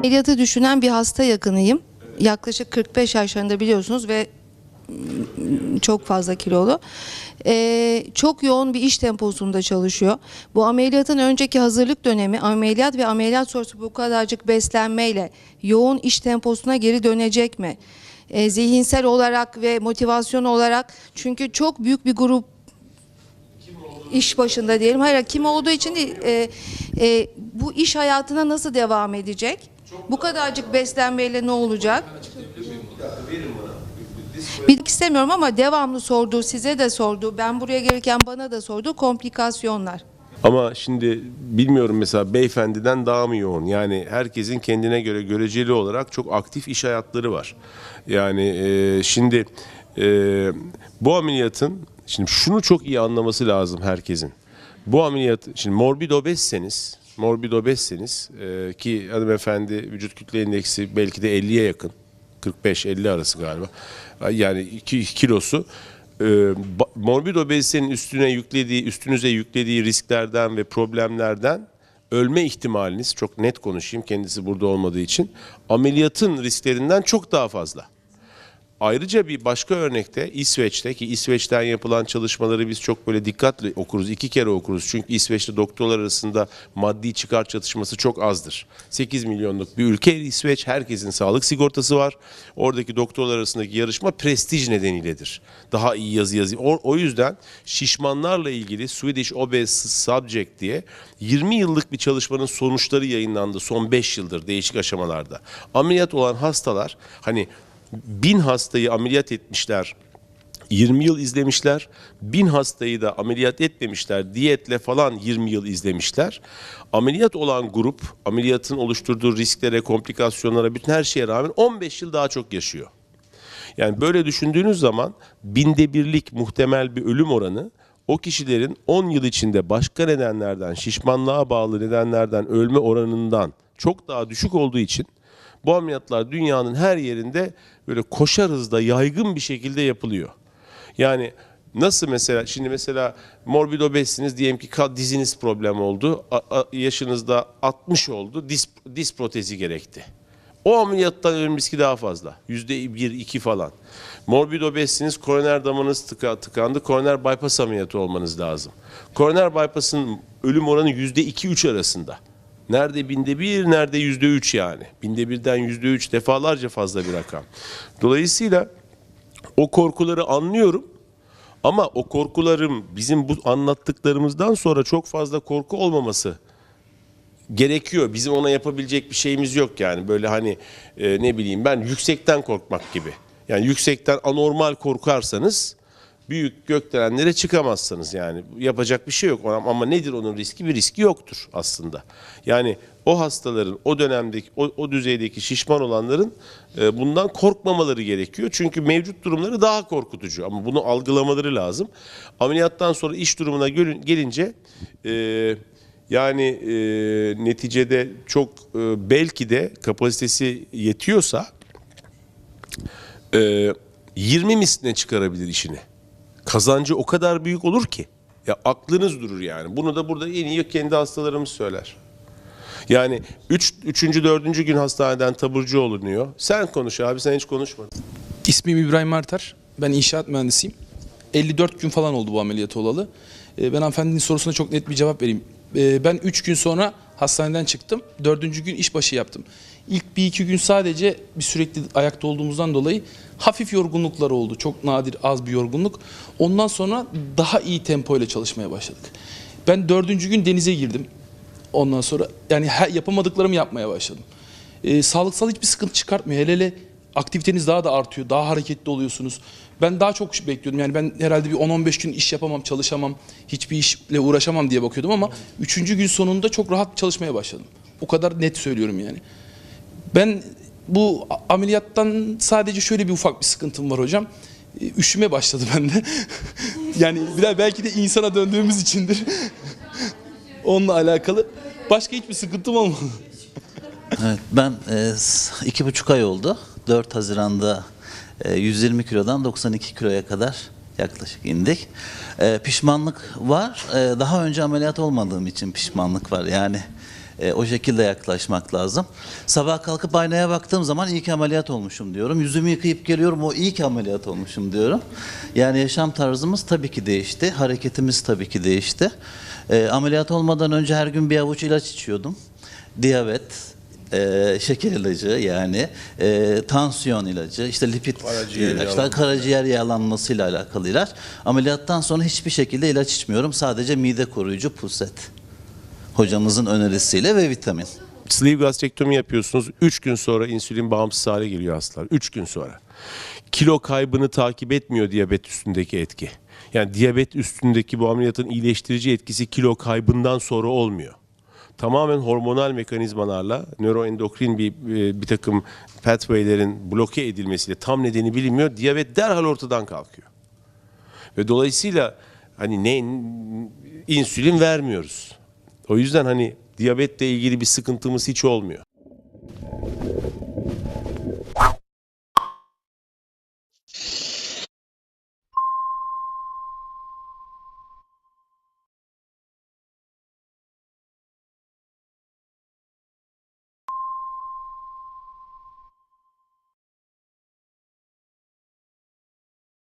Ameliyatı düşünen bir hasta yakınıyım. Yaklaşık 45 yaşlarında biliyorsunuz ve mm, çok fazla kilolu. Ee, çok yoğun bir iş temposunda çalışıyor. Bu ameliyatın önceki hazırlık dönemi ameliyat ve ameliyat sonrası bu kadarcık beslenmeyle yoğun iş temposuna geri dönecek mi? Ee, zihinsel olarak ve motivasyon olarak çünkü çok büyük bir grup iş başında diyelim. Hayır kim olduğu için değil. E, e, bu iş hayatına nasıl devam edecek? Bu kadarcık beslenmeyle ne olacak? Bilmek istemiyorum ama devamlı sorduğu, size de sorduğu, ben buraya gelirken bana da sorduğu komplikasyonlar. Ama şimdi bilmiyorum mesela beyefendiden daha mı yoğun? Yani herkesin kendine göre göreceli olarak çok aktif iş hayatları var. Yani e, şimdi e, bu ameliyatın şimdi şunu çok iyi anlaması lazım herkesin. Bu ameliyat şimdi morbid obezseniz morbid obezseniz e, ki hanımefendi vücut kütle indeksi belki de 50'ye yakın 45-50 arası galiba yani 2 kilosu e, morbid obezitenin üstüne yüklediği, üstünüze yüklediği risklerden ve problemlerden ölme ihtimaliniz çok net konuşayım kendisi burada olmadığı için ameliyatın risklerinden çok daha fazla. Ayrıca bir başka örnekte İsveç'te ki İsveç'ten yapılan çalışmaları biz çok böyle dikkatle okuruz. iki kere okuruz. Çünkü İsveç'te doktorlar arasında maddi çıkar çatışması çok azdır. 8 milyonluk bir ülke İsveç. Herkesin sağlık sigortası var. Oradaki doktorlar arasındaki yarışma prestij nedeniyledir. Daha iyi yazı yazı. O, o yüzden şişmanlarla ilgili Swedish Obese Subject diye 20 yıllık bir çalışmanın sonuçları yayınlandı son 5 yıldır değişik aşamalarda. Ameliyat olan hastalar hani bin hastayı ameliyat etmişler. 20 yıl izlemişler. Bin hastayı da ameliyat etmemişler. Diyetle falan 20 yıl izlemişler. Ameliyat olan grup ameliyatın oluşturduğu risklere, komplikasyonlara, bütün her şeye rağmen 15 yıl daha çok yaşıyor. Yani böyle düşündüğünüz zaman binde birlik muhtemel bir ölüm oranı o kişilerin 10 yıl içinde başka nedenlerden, şişmanlığa bağlı nedenlerden ölme oranından çok daha düşük olduğu için bu ameliyatlar dünyanın her yerinde böyle koşar hızda yaygın bir şekilde yapılıyor. Yani nasıl mesela şimdi mesela morbid obezsiniz diyelim ki diziniz problem oldu. A- a- yaşınızda 60 oldu. Diz, diz protezi gerekti. O ameliyattan ölüm riski daha fazla. Yüzde bir, iki falan. Morbid obezsiniz, koroner damarınız tıka, tıkandı. Koroner bypass ameliyatı olmanız lazım. Koroner bypass'ın ölüm oranı yüzde iki, üç arasında. Nerede binde bir, nerede yüzde üç yani. Binde birden yüzde üç defalarca fazla bir rakam. Dolayısıyla o korkuları anlıyorum. Ama o korkularım bizim bu anlattıklarımızdan sonra çok fazla korku olmaması gerekiyor. Bizim ona yapabilecek bir şeyimiz yok yani. Böyle hani e, ne bileyim ben yüksekten korkmak gibi. Yani yüksekten anormal korkarsanız büyük gökdelenlere çıkamazsınız yani. Yapacak bir şey yok. Ama nedir onun riski? Bir riski yoktur aslında. Yani o hastaların o dönemdeki o, o düzeydeki şişman olanların e, bundan korkmamaları gerekiyor. Çünkü mevcut durumları daha korkutucu ama bunu algılamaları lazım. Ameliyattan sonra iş durumuna gelince e, yani e, neticede çok e, belki de kapasitesi yetiyorsa e, 20 misline çıkarabilir işini. Kazancı o kadar büyük olur ki. Ya aklınız durur yani. Bunu da burada en iyi kendi hastalarımız söyler. Yani 3. Üç, 3. 4. gün hastaneden taburcu olunuyor. Sen konuş abi sen hiç konuşmadın. İsmim İbrahim Artar. Ben inşaat mühendisiyim. 54 gün falan oldu bu ameliyat olalı. Ee, Ben hanımefendinin sorusuna çok net bir cevap vereyim. Ee, Ben 3 gün sonra hastaneden çıktım. 4. gün işbaşı yaptım. İlk bir iki gün sadece bir sürekli ayakta olduğumuzdan dolayı hafif yorgunluklar oldu. Çok nadir az bir yorgunluk. Ondan sonra daha iyi tempo çalışmaya başladık. Ben dördüncü gün denize girdim. Ondan sonra yani yapamadıklarımı yapmaya başladım. Ee, sağlıksal hiçbir sıkıntı çıkartmıyor. Hele hele aktiviteniz daha da artıyor. Daha hareketli oluyorsunuz. Ben daha çok bekliyordum. Yani ben herhalde bir 10-15 gün iş yapamam, çalışamam, hiçbir işle uğraşamam diye bakıyordum ama 3. gün sonunda çok rahat çalışmaya başladım. O kadar net söylüyorum yani. Ben bu ameliyattan sadece şöyle bir ufak bir sıkıntım var hocam. Ee, Üşüme başladı bende. yani biraz belki de insana döndüğümüz içindir. Onunla alakalı. Başka hiçbir sıkıntım olmadı. Evet, ben e, iki buçuk ay oldu. 4 Haziran'da e, 120 kilodan 92 kiloya kadar yaklaşık indik. E, pişmanlık var. E, daha önce ameliyat olmadığım için pişmanlık var. Yani E, o şekilde yaklaşmak lazım. Sabah kalkıp aynaya baktığım zaman iyi ki ameliyat olmuşum diyorum. Yüzümü yıkayıp geliyorum o iyi ki ameliyat olmuşum diyorum. Yani yaşam tarzımız tabii ki değişti. Hareketimiz tabii ki değişti. E, ameliyat olmadan önce her gün bir avuç ilaç içiyordum. Diyabet, e, şeker ilacı yani e, tansiyon ilacı, işte lipid Karaciğer ilaçlar, yağlanması. karaciğer yağlanmasıyla alakalı ilaç. Ameliyattan sonra hiçbir şekilde ilaç içmiyorum. Sadece mide koruyucu pulset. Hocamızın önerisiyle ve vitamin. Sleeve gastrektomi yapıyorsunuz. 3 gün sonra insülin bağımsız hale geliyor hastalar. 3 gün sonra. Kilo kaybını takip etmiyor diyabet üstündeki etki. Yani diyabet üstündeki bu ameliyatın iyileştirici etkisi kilo kaybından sonra olmuyor. Tamamen hormonal mekanizmalarla nöroendokrin bir, bir takım pathway'lerin bloke edilmesiyle tam nedeni bilinmiyor. Diyabet derhal ortadan kalkıyor. Ve dolayısıyla hani ne insülin vermiyoruz. O yüzden hani diyabetle ilgili bir sıkıntımız hiç olmuyor.